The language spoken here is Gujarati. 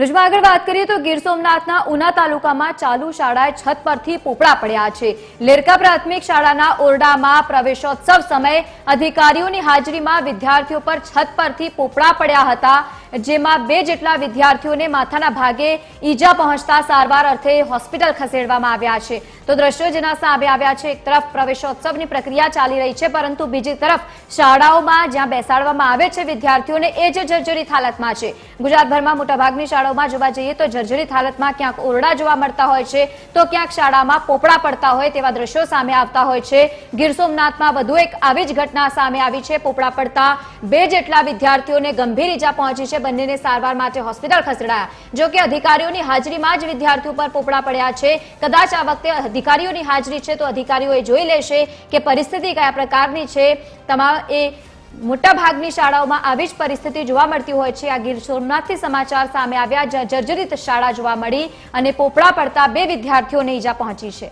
ભુજમાં આગળ વાત કરીએ તો ગીર સોમનાથના ઉના તાલુકામાં ચાલુ શાળાએ છત પરથી પોપડા પડ્યા છે. લેરકા પ્રાથમિક શાળાના ઓરડામાં પ્રવેશોત્સવ સમયે અધિકારીઓની હાજરીમાં વિદ્યાર્થીઓ પર છત પરથી પોપડા પડ્યા હતા. જેમાં બે જેટલા વિદ્યાર્થીઓને માથાના ભાગે ઈજા પહોંચતા સારવાર અર્થે હોસ્પિટલ ખસેડવામાં આવ્યા છે. તો દ્રશ્યો જેના સામે આવ્યા છે, એક તરફ પ્રવેશોત્સવની પ્રક્રિયા ચાલી રહી છે, પરંતુ બીજી તરફ શાળાઓમાં જ્યાં બેસાડવામાં આવે છે વિદ્યાર્થીઓને એ જ જર્જરિત હાલતમાં છે. ગુજરાતભરમાં મોટાભાગની શાળાઓમાં જોવા જઈએ તો જર્જરિત હાલતમાં ક્યાંક ઓરડા જોવા મળતા હોય છે, તો ક્યાંક શાળામાં પોપડા પડતા હોય તેવા દ્રશ્યો સામે આવતા હોય છે. ગીર સોમનાથમાં વધુ એક આવી જ ઘટના સામે આવી છે. પોપડા પડતા બે જેટલા વિદ્યાર્થીઓને ગંભીર ઈજા પહોંચી છે. બંનેને સારવાર માટે હોસ્પિટલ ખસેડાયા. જો અધિકારીઓની હાજરીમાં જ વિદ્યાર્થીઓ પર પોપડા પડ્યા છે. કદાચ આ વખતે અધિકારીઓની હાજરી છે તો અધિકારીઓએ જોઈ લેશે કે પરિસ્થિતિ કયા પ્રકારની છે. તમામ એ મોટા ભાગની શાળાઓમાં આવી જ પરિસ્થિતિ જોવા મળતી હોય છે. આ ગીર સોમનાથથી સમાચાર સામે આવ્યા. જ્યાં જર્જરિત શાળા જોવા મળી અને પોપડા પડતા બે વિદ્યાર્થીઓને ઈજા પહોંચી છે.